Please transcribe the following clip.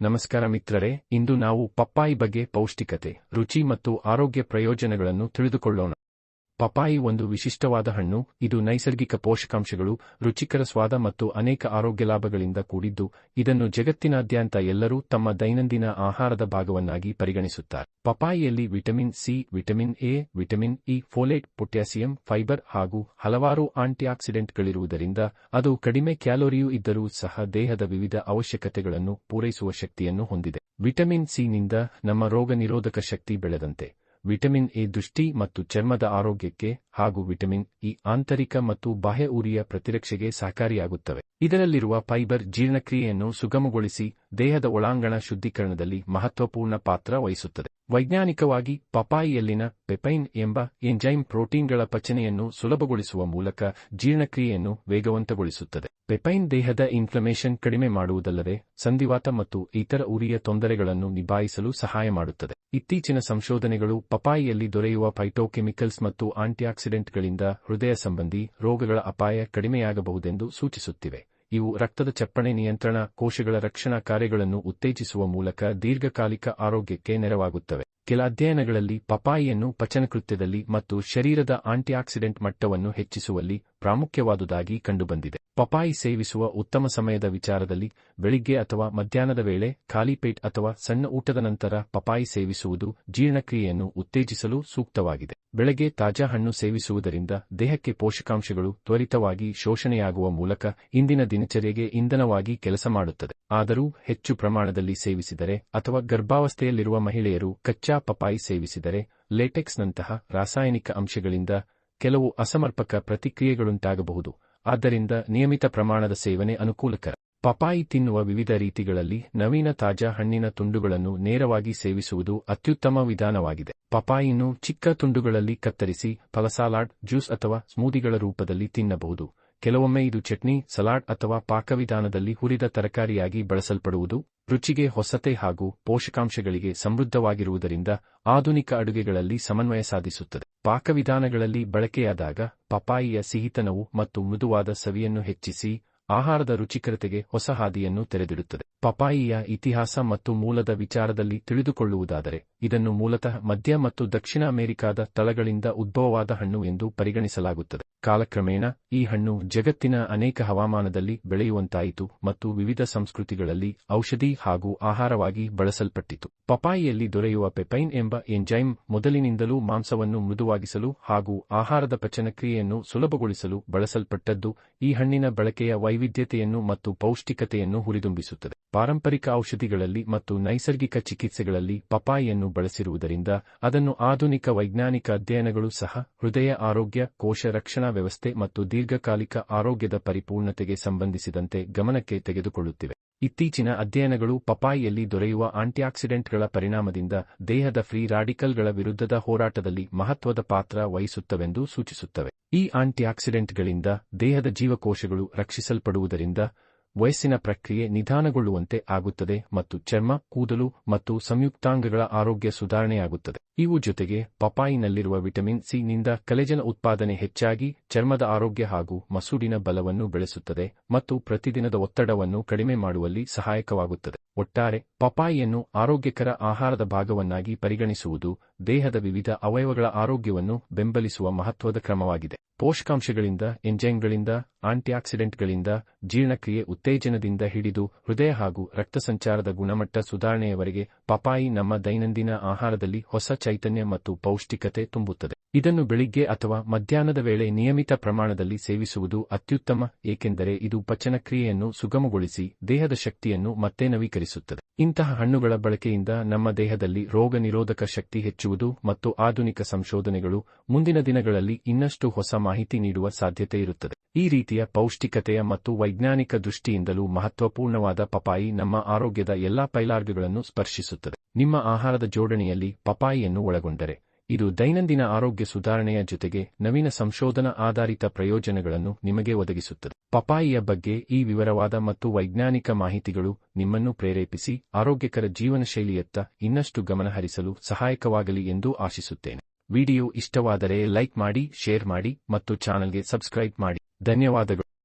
ನಮಸ್ಕಾರ ಮಿತ್ರರೇ ಇಂದು ನಾವು ಪಪ್ಪಾಯಿ ಬಗ್ಗೆ ಪೌಷ್ಟಿಕತೆ ರುಚಿ ಮತ್ತು ಆರೋಗ್ಯ ಪ್ರಯೋಜನಗಳನ್ನು ತಿಳಿದುಕೊಳ್ಳೋಣ. ಪಪಾಯಿ ಒಂದು ವಿಶಿಷ್ಟವಾದ ಹಣ್ಣು. ಇದು ನೈಸರ್ಗಿಕ ಪೋಷಕಾಂಶಗಳು, ರುಚಿಕರ ಸ್ವಾದ ಮತ್ತು ಅನೇಕ ಆರೋಗ್ಯ ಲಾಭಗಳಿಂದ ಕೂಡಿದ್ದು, ಇದನ್ನು ಜಗತ್ತಿನಾದ್ಯಂತ ಎಲ್ಲರೂ ತಮ್ಮ ದೈನಂದಿನ ಆಹಾರದ ಭಾಗವನ್ನಾಗಿ ಪರಿಗಣಿಸುತ್ತಾರೆ. ಪಪಾಯಿಯಲ್ಲಿ vitamin C, vitamin A, vitamin E, folate, potassium, fibre ಹಾಗೂ ಹಲವಾರು ಆಂಟಿಆಕ್ಸಿಡೆಂಟ್ಗಳಿರುವುದರಿಂದ ಅದು ಕಡಿಮೆ ಕ್ಯಾಲೋರಿಯೂ ಇದ್ದರೂ ಸಹ ದೇಹದ ವಿವಿಧ ಅವಶ್ಯಕತೆಗಳನ್ನು ಪೂರೈಸುವ ಶಕ್ತಿಯನ್ನು ಹೊಂದಿದೆ. ವಿಟಮಿನ್ ಸಿನಿಂದ ನಮ್ಮ ರೋಗ ನಿರೋಧಕ ಶಕ್ತಿ ಬೆಳೆದಂತೆ. ವಿಟಮಿನ್ ಎ ದೃಷ್ಟಿ ಮತ್ತು ಚರ್ಮದ ಆರೋಗ್ಯಕ್ಕೆ ಹಾಗೂ ವಿಟಮಿನ್ ಇ ಆಂತರಿಕ ಮತ್ತು ಬಾಹ್ಯ ಉರಿಯ ಪ್ರತಿರಕ್ಷೆಗೆ ಸಹಕಾರಿಯಾಗುತ್ತವೆ. ಇದರಲ್ಲಿರುವ ಫೈಬರ್ ಜೀರ್ಣಕ್ರಿಯೆಯನ್ನು ಸುಗಮಗೊಳಿಸಿ ದೇಹದ ಒಳಾಂಗಣ ಶುದ್ಧೀಕರಣದಲ್ಲಿ ಮಹತ್ವಪೂರ್ಣ ಪಾತ್ರ ವಹಿಸುತ್ತದೆ. ವೈಜ್ಞಾನಿಕವಾಗಿ ಪಪಾಯಿಯಲ್ಲಿನ ಪೆಪೈನ್ ಎಂಬ ಎಂಜೈಮ್ ಪ್ರೋಟೀನ್ಗಳ ಪಚನೆಯನ್ನು ಸುಲಭಗೊಳಿಸುವ ಮೂಲಕ ಜೀರ್ಣಕ್ರಿಯೆಯನ್ನು ವೇಗವಂತಗೊಳಿಸುತ್ತದೆ. ಪೆಪೈನ್ ದೇಹದ ಇನ್ಫ್ಲಮೇಷನ್ ಕಡಿಮೆ ಮಾಡುವುದಲ್ಲದೆ ಸಂಧಿವಾತ ಮತ್ತು ಇತರ ಉರಿಯ ತೊಂದರೆಗಳನ್ನು ನಿಭಾಯಿಸಲು ಸಹಾಯ ಮಾಡುತ್ತದೆ. ಇತ್ತೀಚಿನ ಸಂಶೋಧನೆಗಳು ಪಪಾಯಿಯಲ್ಲಿ ದೊರೆಯುವ ಫೈಟೋಕೆಮಿಕಲ್ಸ್ ಮತ್ತು ಆಂಟಿಆಕ್ಸಿಡೆಂಟ್ಗಳಿಂದ ಹೃದಯ ಸಂಬಂಧಿ ರೋಗಗಳ ಅಪಾಯ ಕಡಿಮೆಯಾಗಬಹುದೆಂದು ಸೂಚಿಸುತ್ತಿವೆ. ಇವು ರಕ್ತದ ಚಪ್ಪಣೆ ನಿಯಂತ್ರಣ, ಕೋಶಗಳ ರಕ್ಷಣಾ ಕಾರ್ಯಗಳನ್ನು ಉತ್ತೇಜಿಸುವ ಮೂಲಕ ದೀರ್ಘಕಾಲಿಕ ಆರೋಗ್ಯಕ್ಕೆ ನೆರವಾಗುತ್ತವೆ. ಕೆಲ ಅಧ್ಯಯನಗಳಲ್ಲಿ ಪಪಾಯಿಯನ್ನು ಪಚನಕೃತ್ಯದಲ್ಲಿ ಮತ್ತು ಶರೀರದ ಆಂಟಿಆಕ್ಸಿಡೆಂಟ್ ಮಟ್ಟವನ್ನು ಹೆಚ್ಚಿಸುವಲ್ಲಿ ಪ್ರಾಮುಖ್ಯವಾದುದಾಗಿ ಕಂಡುಬಂದಿದೆ. ಪಪಾಯಿ ಸೇವಿಸುವ ಉತ್ತಮ ಸಮಯದ ವಿಚಾರದಲ್ಲಿ ಬೆಳಿಗ್ಗೆ ಅಥವಾ ಮಧ್ಯಾಹ್ನದ ವೇಳೆ ಖಾಲಿ ಪೇಟ್ ಅಥವಾ ಸಣ್ಣ ಊಟದ ನಂತರ ಪಪಾಯಿ ಸೇವಿಸುವುದು ಜೀರ್ಣಕ್ರಿಯೆಯನ್ನು ಉತ್ತೇಜಿಸಲು ಸೂಕ್ತವಾಗಿದೆ. ಬೆಳಗ್ಗೆ ತಾಜಾ ಹಣ್ಣು ಸೇವಿಸುವುದರಿಂದ ದೇಹಕ್ಕೆ ಪೋಷಕಾಂಶಗಳು ತ್ವರಿತವಾಗಿ ಶೋಷಣೆಯಾಗುವ ಮೂಲಕ ಇಂದಿನ ದಿನಚರ್ಯೆಗೆ ಇಂಧನವಾಗಿ ಕೆಲಸ ಮಾಡುತ್ತದೆ. ಆದರೂ ಹೆಚ್ಚು ಪ್ರಮಾಣದಲ್ಲಿ ಸೇವಿಸಿದರೆ ಅಥವಾ ಗರ್ಭಾವಸ್ಥೆಯಲ್ಲಿರುವ ಮಹಿಳೆಯರು ಕಚ್ಚಾ ಪಪಾಯಿ ಸೇವಿಸಿದರೆ ಲೇಟೆಕ್ಸ್ನಂತಹ ರಾಸಾಯನಿಕ ಅಂಶಗಳಿಂದ ಕೆಲವು ಅಸಮರ್ಪಕ ಪ್ರತಿಕ್ರಿಯೆಗಳುಂಟಾಗಬಹುದು. ಆದ್ದರಿಂದ ನಿಯಮಿತ ಪ್ರಮಾಣದ ಸೇವನೆ ಅನುಕೂಲಕರ. ಪಪಾಯಿ ತಿನ್ನುವ ವಿವಿಧ ರೀತಿಗಳಲ್ಲಿ ನವೀನ ತಾಜಾ ಹಣ್ಣಿನ ತುಂಡುಗಳನ್ನು ನೇರವಾಗಿ ಸೇವಿಸುವುದು ಅತ್ಯುತ್ತಮ ವಿಧಾನವಾಗಿದೆ. ಪಪಾಯಿಯನ್ನು ಚಿಕ್ಕ ತುಂಡುಗಳಲ್ಲಿ ಕತ್ತರಿಸಿ ಫಲಸಾಲಾಡ್ ಜ್ಯೂಸ್ ಅಥವಾ ಸ್ಮೂದಿಗಳ ರೂಪದಲ್ಲಿ ತಿನ್ನಬಹುದು. ಕೆಲವೊಮ್ಮೆ ಇದು ಚಟ್ನಿ, ಸಲಾಡ್ ಅಥವಾ ಪಾಕವಿಧಾನದಲ್ಲಿ ಹುರಿದ ತರಕಾರಿಯಾಗಿ ಬಳಸಲ್ಪಡುವುದು ರುಚಿಗೆ ಹೊಸತೆ ಹಾಗೂ ಪೋಷಕಾಂಶಗಳಿಗೆ ಸಮೃದ್ಧವಾಗಿರುವುದರಿಂದ ಆಧುನಿಕ ಅಡುಗೆಗಳಲ್ಲಿ ಸಮನ್ವಯ ಸಾಧಿಸುತ್ತದೆ. ಪಾಕವಿಧಾನಗಳಲ್ಲಿ ಬಳಕೆಯಾದಾಗ ಪಪಾಯಿಯ ಸಿಹಿತನವು ಮತ್ತು ಮೃದುವಾದ ಸವಿಯನ್ನು ಹೆಚ್ಚಿಸಿ ಆಹಾರದ ರುಚಿಕರತೆಗೆ ಹೊಸ ಹಾದಿಯನ್ನು ತೆರೆದಿಡುತ್ತದೆ. ಪಪಾಯಿಯ ಇತಿಹಾಸ ಮತ್ತು ಮೂಲದ ವಿಚಾರದಲ್ಲಿ ತಿಳಿದುಕೊಳ್ಳುವುದಾದರೆ, ಇದನ್ನು ಮೂಲತಃ ಮಧ್ಯ ಮತ್ತು ದಕ್ಷಿಣ ಅಮೆರಿಕಾದ ತಳಗಳಿಂದ ಉದ್ಭವವಾದ ಹಣ್ಣು ಎಂದು ಪರಿಗಣಿಸಲಾಗುತ್ತದೆ. ಕಾಲಕ್ರಮೇಣ ಈ ಹಣ್ಣು ಜಗತ್ತಿನ ಅನೇಕ ಹವಾಮಾನದಲ್ಲಿ ಬೆಳೆಯುವಂತಾಯಿತು ಮತ್ತು ವಿವಿಧ ಸಂಸ್ಕೃತಿಗಳಲ್ಲಿ ಔಷಧಿ ಹಾಗೂ ಆಹಾರವಾಗಿ ಬಳಸಲ್ಪಟ್ಟಿತು. ಪಪಾಯಿಯಲ್ಲಿ ದೊರೆಯುವ ಪೆಪೈನ್ ಎಂಬ ಎಂಜೈಮ್ ಮೊದಲಿನಿಂದಲೂ ಮಾಂಸವನ್ನು ಮೃದುವಾಗಿಸಲು ಹಾಗೂ ಆಹಾರದ ಪಚನಕ್ರಿಯೆಯನ್ನು ಸುಲಭಗೊಳಿಸಲು ಬಳಸಲ್ಪಟ್ಟದ್ದು ಈ ಹಣ್ಣಿನ ಬಳಕೆಯ ವೈವಿಧ್ಯತೆಯನ್ನು ಮತ್ತು ಪೌಷ್ಟಿಕತೆಯನ್ನು ಹುರಿದುಂಬಿಸುತ್ತದೆ. ಪಾರಂಪರಿಕ ಔಷಧಿಗಳಲ್ಲಿ ಮತ್ತು ನೈಸರ್ಗಿಕ ಚಿಕಿತ್ಸೆಗಳಲ್ಲಿ ಪಪಾಯಿಯನ್ನು ಬಳಸಿರುವುದರಿಂದ ಅದನ್ನು ಆಧುನಿಕ ವೈಜ್ಞಾನಿಕ ಅಧ್ಯಯನಗಳು ಸಹ ಹೃದಯ ಆರೋಗ್ಯ, ಕೋಶ ರಕ್ಷಣಾ ವ್ಯವಸ್ಥೆ ಮತ್ತು ದೀರ್ಘಕಾಲಿಕ ಆರೋಗ್ಯದ ಪರಿಪೂರ್ಣತೆಗೆ ಸಂಬಂಧಿಸಿದಂತೆ ಗಮನಕ್ಕೆ ತೆಗೆದುಕೊಳ್ಳುತ್ತಿವೆ. ಇತ್ತೀಚಿನ ಅಧ್ಯಯನಗಳು ಪಪಾಯಿಯಲ್ಲಿ ದೊರೆಯುವ ಆಂಟಿಆಕ್ಸಿಡೆಂಟ್ಗಳ ಪರಿಣಾಮದಿಂದ ದೇಹದ ಫ್ರೀ ರಾಡಿಕಲ್ಗಳ ವಿರುದ್ಧದ ಹೋರಾಟದಲ್ಲಿ ಮಹತ್ವದ ಪಾತ್ರ ವಹಿಸುತ್ತವೆಂದು ಸೂಚಿಸುತ್ತವೆ. ಈ ಆಂಟಿಆಕ್ಸಿಡೆಂಟ್ಗಳಿಂದ ದೇಹದ ಜೀವಕೋಶಗಳು ರಕ್ಷಿಸಲ್ಪಡುವುದರಿಂದ ವಯಸ್ಸಿನ ಪ್ರಕ್ರಿಯೆ ನಿಧಾನಗೊಳ್ಳುವಂತೆ ಆಗುತ್ತದೆ ಮತ್ತು ಚರ್ಮ, ಕೂದಲು ಮತ್ತು ಸಂಯುಕ್ತಾಂಗಗಳ ಆರೋಗ್ಯ ಸುಧಾರಣೆಯಾಗುತ್ತದೆ. ಇವು ಜೊತೆಗೆ ಪಪಾಯಿನಲ್ಲಿರುವ ವಿಟಮಿನ್ ಸಿ ನಿಂದ ಕಲೆಜನ ಉತ್ಪಾದನೆ ಹೆಚ್ಚಾಗಿ ಚರ್ಮದ ಆರೋಗ್ಯ ಹಾಗೂ ಮಸೂಡಿನ ಬಲವನ್ನು ಬೆಳೆಸುತ್ತದೆ ಮತ್ತು ಪ್ರತಿದಿನದ ಒತ್ತಡವನ್ನು ಕಡಿಮೆ ಮಾಡುವಲ್ಲಿ ಸಹಾಯಕವಾಗುತ್ತದೆ. ಒಟ್ಟಾರೆ ಪಪಾಯಿಯನ್ನು ಆರೋಗ್ಯಕರ ಆಹಾರದ ಭಾಗವನ್ನಾಗಿ ಪರಿಗಣಿಸುವುದು ದೇಹದ ವಿವಿಧ ಅವಯವಗಳ ಆರೋಗ್ಯವನ್ನು ಬೆಂಬಲಿಸುವ ಮಹತ್ವದ ಕ್ರಮವಾಗಿದೆ. ಪೋಷಕಾಂಶಗಳಿಂದ, ಎಂಜೈಮ್ಗಳಿಂದ, ಆಂಟಿಆಕ್ಸಿಡೆಂಟ್ಗಳಿಂದ, ಜೀರ್ಣಕ್ರಿಯೆ ಉತ್ತೇಜನದಿಂದ ಹಿಡಿದು ಹೃದಯ ಹಾಗೂ ರಕ್ತ ಸಂಚಾರದ ಗುಣಮಟ್ಟ ಸುಧಾರಣೆಯವರೆಗೆ ಪಪಾಯಿ ನಮ್ಮ ದೈನಂದಿನ ಆಹಾರದಲ್ಲಿ ಹೊಸ ಚೈತನ್ಯ ಮತ್ತು ಪೌಷ್ಟಿಕತೆ ತುಂಬುತ್ತದೆ. ಇದನ್ನು ಬೆಳಿಗ್ಗೆ ಅಥವಾ ಮಧ್ಯಾಹ್ನದ ವೇಳೆ ನಿಯಮಿತ ಪ್ರಮಾಣದಲ್ಲಿ ಸೇವಿಸುವುದು ಅತ್ಯುತ್ತಮ, ಏಕೆಂದರೆ ಇದು ಪಚನಕ್ರಿಯೆಯನ್ನು ಸುಗಮಗೊಳಿಸಿ ದೇಹದ ಶಕ್ತಿಯನ್ನು ಮತ್ತೆ ನವೀಕರಿಸುತ್ತದೆ ಇಂತಹ ಹಣ್ಣುಗಳ ಬಳಕೆಯಿಂದ ನಮ್ಮ ದೇಹದಲ್ಲಿ ರೋಗ ನಿರೋಧಕ ಶಕ್ತಿ ಹೆಚ್ಚುವುದು ಮತ್ತು ಆಧುನಿಕ ಸಂಶೋಧನೆಗಳು ಮುಂದಿನ ದಿನಗಳಲ್ಲಿ ಇನ್ನಷ್ಟು ಹೊಸ ಮಾಹಿತಿ ನೀಡುವ ಸಾಧ್ಯತೆ ಇರುತ್ತದೆ. ಈ ರೀತಿಯ ಪೌಷ್ಟಿಕತೆಯ ಮತ್ತು ವೈಜ್ಞಾನಿಕ ದೃಷ್ಟಿಯಿಂದಲೂ ಮಹತ್ವಪೂರ್ಣವಾದ ಪಪಾಯಿ ನಮ್ಮ ಆರೋಗ್ಯದ ಎಲ್ಲಾ ಪೈಲಾರ್ಗಗಳನ್ನು ಸ್ಪರ್ಶಿಸುತ್ತದೆ. ನಿಮ್ಮ ಆಹಾರದ ಜೋಡಣೆಯಲ್ಲಿ ಪಪಾಯಿಯನ್ನು ಒಳಗೊಂಡರೆ ಇದು ದೈನಂದಿನ ಆರೋಗ್ಯ ಸುಧಾರಣೆಯ ಜೊತೆಗೆ ನವೀನ ಸಂಶೋಧನಾ ಆಧಾರಿತ ಪ್ರಯೋಜನಗಳನ್ನು ನಿಮಗೆ ಒದಗಿಸುತ್ತದೆ. ಪಪಾಯಿಯ ಬಗ್ಗೆ ಈ ವಿವರವಾದ ಮತ್ತು ವೈಜ್ಞಾನಿಕ ಮಾಹಿತಿಗಳು ನಿಮ್ಮನ್ನು ಪ್ರೇರೇಪಿಸಿ ಆರೋಗ್ಯಕರ ಜೀವನಶೈಲಿಯತ್ತ ಇನ್ನಷ್ಟು ಗಮನಹರಿಸಲು ಸಹಾಯಕವಾಗಲಿ ಎಂದು ಆಶಿಸುತ್ತೇನೆ. ವಿಡಿಯೋ ಇಷ್ಟವಾದರೆ ಲೈಕ್ ಮಾಡಿ, ಶೇರ್ ಮಾಡಿ ಮತ್ತು ಚಾನಲ್ಗೆ ಸಬ್ಸ್ಕ್ರೈಬ್ ಮಾಡಿ. ಧನ್ಯವಾದಗಳು.